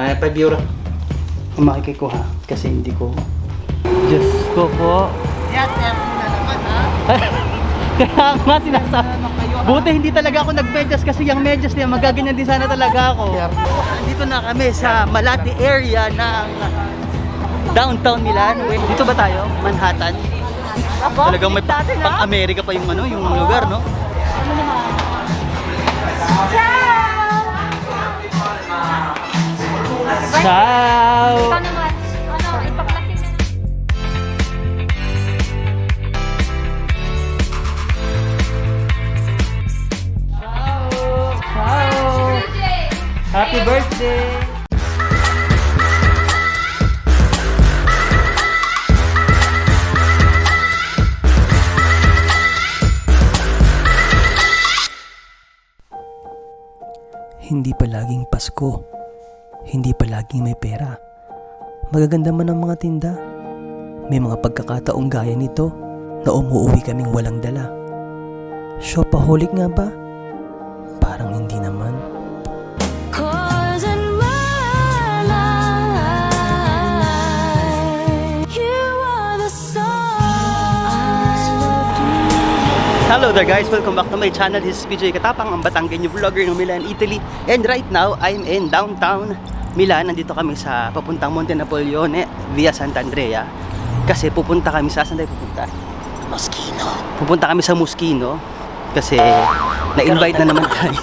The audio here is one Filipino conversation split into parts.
Ay, 5 euro. Kung makikikuha kasi hindi ko. Diyos ko po. Yan, yan na naman ha. Kaya nga sinasabi. Buti hindi talaga ako nag-medyas kasi yung medyas niya magaganyan din sana talaga ako. Dito na kami sa Malati area ng downtown Milan. Wait, Dito ba tayo? Manhattan? Talagang may pa- pang-Amerika pa yung ano, yung lugar, no? Ciao! Naman, ano, ipaklasin na Ciao! Happy birthday! Hindi palaging Pasko. Hindi palaging may pera. Magaganda man ang mga tinda. May mga pagkakataong gaya nito na umuwi kaming walang dala. Shopaholic nga ba? Parang hindi naman. Hello there guys, welcome back to my channel. This is PJ Katapang, ang Batanggenyo vlogger ng Milan, Italy. And right now, I'm in downtown Milan. Nandito kami sa papuntang Monte Napoleone via Sant'Andrea. Kasi pupunta kami sa, saan tayo pupunta? Moschino. Pupunta kami sa Moschino kasi na-invite na naman tayo.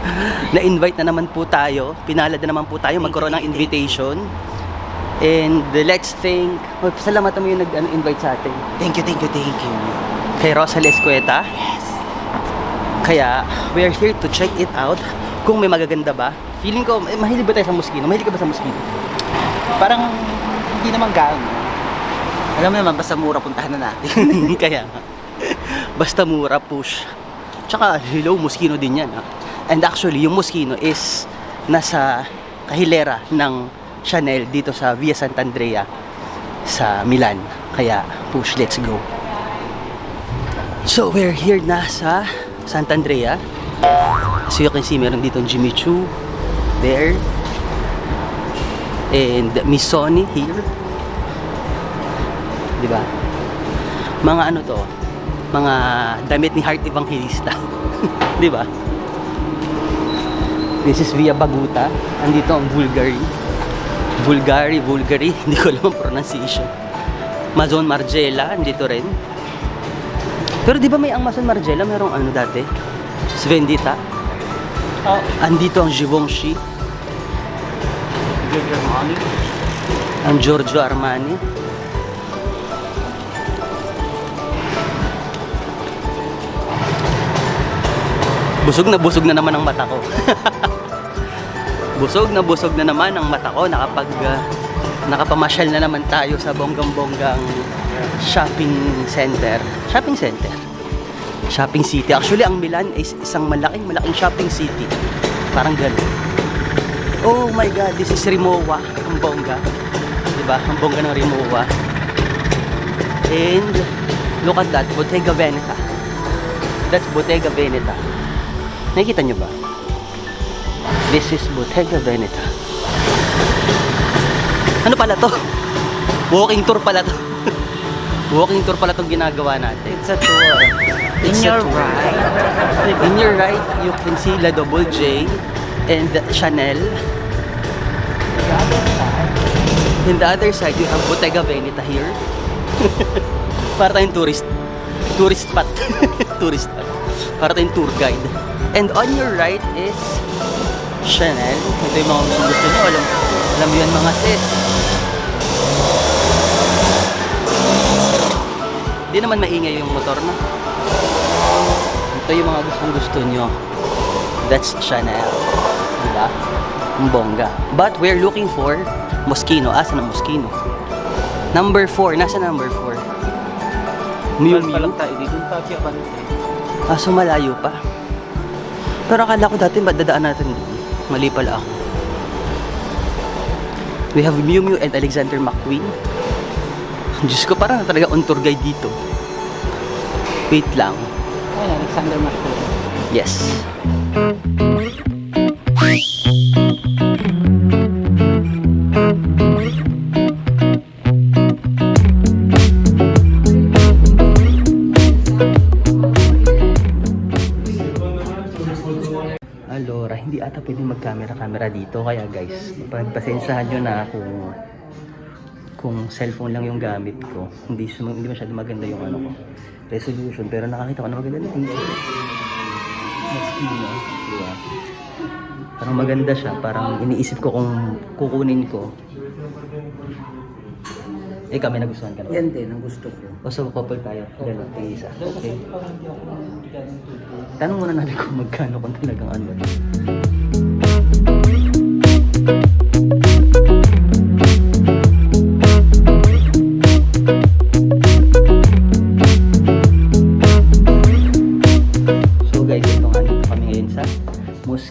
na-invite na naman po tayo. Pinalad na naman po tayo magkaroon ng invitation. And the let's think, oh, salamat mo yung nag-invite sa atin Thank you, thank you, thank you. kay Rosal Escueta. Kaya, we are here to check it out kung may magaganda ba. Feeling ko, eh, mahilig ba tayo sa Moschino? Mahilig ka ba sa Moschino? Parang hindi naman gaano. Alam mo naman, basta mura puntahan na natin. Kaya, basta mura, push. Tsaka, hello, Moschino din yan. Ha? And actually, yung Moschino is nasa kahilera ng Chanel dito sa Via Sant'Andrea sa Milan. Kaya, push, let's go. So, we're here na sa Sant'Andrea. So you can see, meron dito Jimmy Choo there. And Miss Sonny here. Di ba? Mga ano to? Mga damit ni Heart Evangelista. Di ba? This is Via Baguta. Andito ang Bulgari. Bulgari, Bulgari. Hindi ko alam ang pronunciation. Mazon Margiela, andito rin. Pero di ba may ang Mazon Margiela, merong ano dati? Svendita. Oh, Andito ang Givenchy. Giorgio Armani. ang Giorgio Armani. Busog na busog na naman ang mata ko. busog na busog na naman ang mata ko nakapag ah, nakapamasyal na naman tayo sa bonggang-bonggang shopping center. Shopping center. Shopping city. Actually, ang Milan is isang malaking malaking shopping city. Parang gano'n. Oh my God, this is Rimowa. Ang bongga. Diba? Ang bongga ng Rimowa. And look at that, Bottega Veneta. That's Bottega Veneta. Nakikita nyo ba? This is Bottega Veneta. Ano pala to? Walking tour pala to. Walking tour pala itong ginagawa natin. It's a tour. In It's your right. In your right, you can see La Double J and Chanel. In the other side, you have Bottega Veneta here. Para tayong tourist. Tourist spot. tourist spot. Para tayong tour guide. And on your right is Chanel. Ito yung mga gusto gusto nyo. Alam, alam yan mga sis. Hindi naman maingay yung motor na. Ito yung mga gustong gusto nyo. That's Chanel. Diba? Ang bongga. But we're looking for Moschino. Asa na Moschino? Number 4. Nasa number 4? Miu pa lang Miu. tayo dito. Tapia pa rin tayo. Ah, so malayo pa. Pero akala ko dati madadaan natin doon. Mali pala ako. We have Miu Miu and Alexander McQueen. Diyos ko, parang talaga on tour guide dito. Wait lang. Ayun, Alexander McQueen. Yes. Alora, hindi ata pwede mag-camera-camera dito. Kaya guys, pagpasensyahan nyo na kung kung cellphone lang yung gamit ko. Hindi, hindi masyado maganda yung ano ko. Resolution. Pero nakakita ko na maganda na t-shirt. Mas no? Diba? Parang maganda siya. Parang iniisip ko kung kukunin ko. Eh, kami nagustuhan ka naman. Yan din ang gusto ko. O so, couple tayo. Dalawa, isa. Okay. Tanong muna natin kung magkano kung talagang ano. So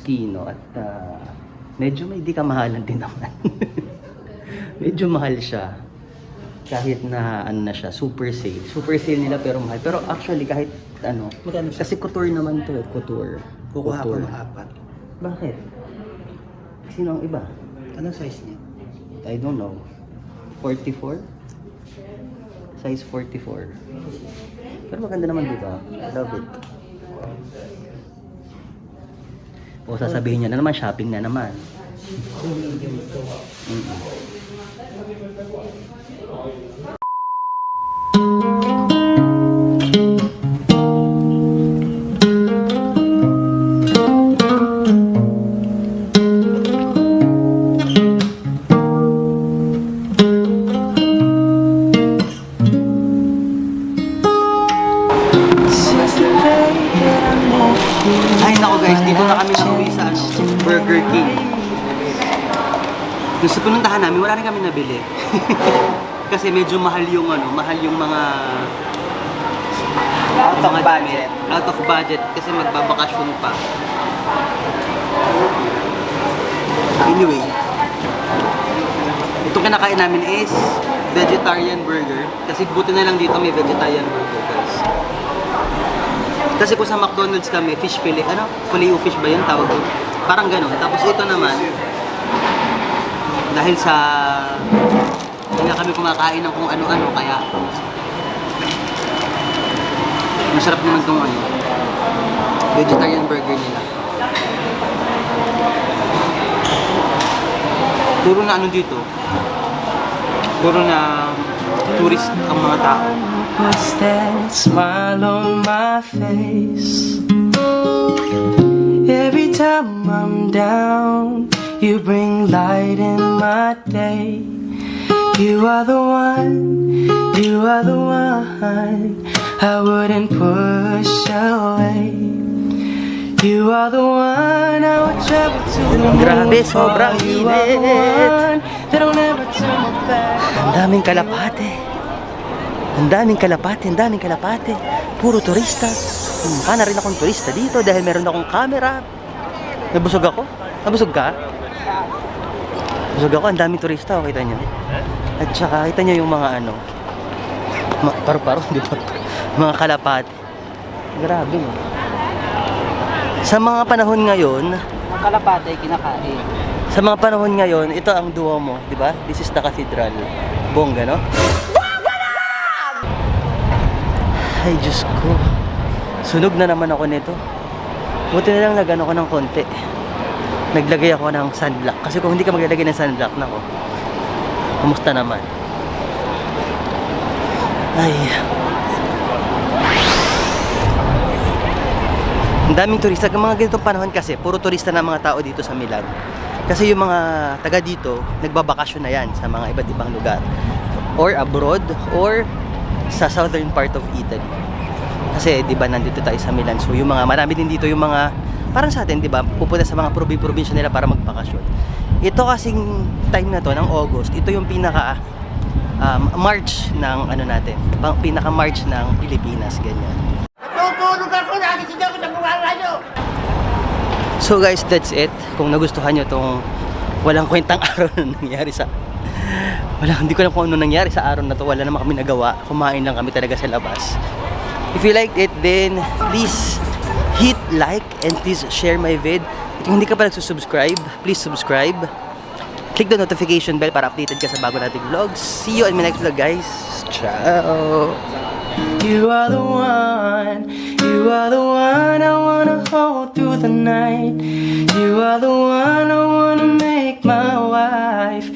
Moschino at ah, medyo may di kamahalan din naman. medyo mahal siya kahit na ano na siya, super sale. Super sale nila pero mahal. Pero actually kahit ano, Magkano siya? kasi couture naman to eh, couture. Kukuha ko Couture. ng apat. Bakit? Sino ang iba? Anong size niya? I don't know. 44? Size 44. Pero maganda naman, di ba? I love it. O sasabihin niya na naman, shopping na naman. Mm-mm. Ay nako guys, dito na kami sa ano, Burger King. Gusto pununtahan namin, wala rin kami nabili. Kasi medyo mahal yung ano, mahal yung mga Out of budget. Out of budget kasi magbabakasyon pa. Anyway, itong kinakain namin is vegetarian burger. Kasi buti na lang dito may vegetarian burger. Kasi kung sa McDonald's kami, fish fillet, ano? Filet fish ba yun tawag doon? Parang ganun. Tapos ito naman, dahil sa hindi kami kumakain ng kung ano-ano, kaya masarap naman itong ano, vegetarian burger nila. Puro na ano dito, puro na tourist ang mga tao. Puts that smile on my face. Every time I'm down, you bring light in my day. You are the one, you are the one I wouldn't push away. You are the one I would travel to the moon Grabe, sobrang You are the init. daming kalapate. Ang daming kalapate, ang daming kalapate. Puro turista. Mukha na rin akong turista dito dahil meron akong camera. Nabusog ako? Nabusog ka? Busog ako, ang daming turista, oh, kita nyo. At saka, kita nyo yung mga ano, ma- paru-paro, di ba? Mga kalapate. Grabe, no? Sa mga panahon ngayon, Ang kalapate ay kinakain. sa mga panahon ngayon, ito ang Duomo, di ba? This is the cathedral. Bongga, no? Ay, Diyos ko. Sunog na naman ako nito. Buti na lang nagano ko ng konti. Naglagay ako ng sunblock. Kasi kung hindi ka maglalagay ng sunblock, nako. Kumusta naman? Ay. Ang daming turista. Ang mga ganitong panahon kasi, puro turista na mga tao dito sa Milan. Kasi yung mga taga dito, nagbabakasyon na yan sa mga iba't ibang lugar. Or abroad, or sa southern part of Italy. Kasi 'di ba nandito tayo sa Milan. So yung mga marami din dito yung mga parang sa atin 'di ba, pupunta sa mga probi-probinsya nila para magbakasyon. Ito kasing time na to ng August, ito yung pinaka um, March ng ano natin, pinaka March ng Pilipinas ganyan. So guys, that's it. Kung nagustuhan nyo tong walang kwentang araw na nangyari sa wala, hindi ko alam kung ano nangyari sa araw na to. Wala naman kami nagawa. Kumain lang kami talaga sa labas. If you liked it, then please hit like and please share my vid. At kung hindi ka pa nagsusubscribe, please subscribe. click the notification bell para updated ka sa bago nating vlogs. See you in my next vlog guys. Ciao! You are the one, you are the one I wanna hold through the night. You are the one I wanna make my wife.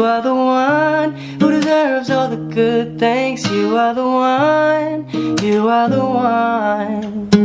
You are the one who deserves all the good things. You are the one, you are the one.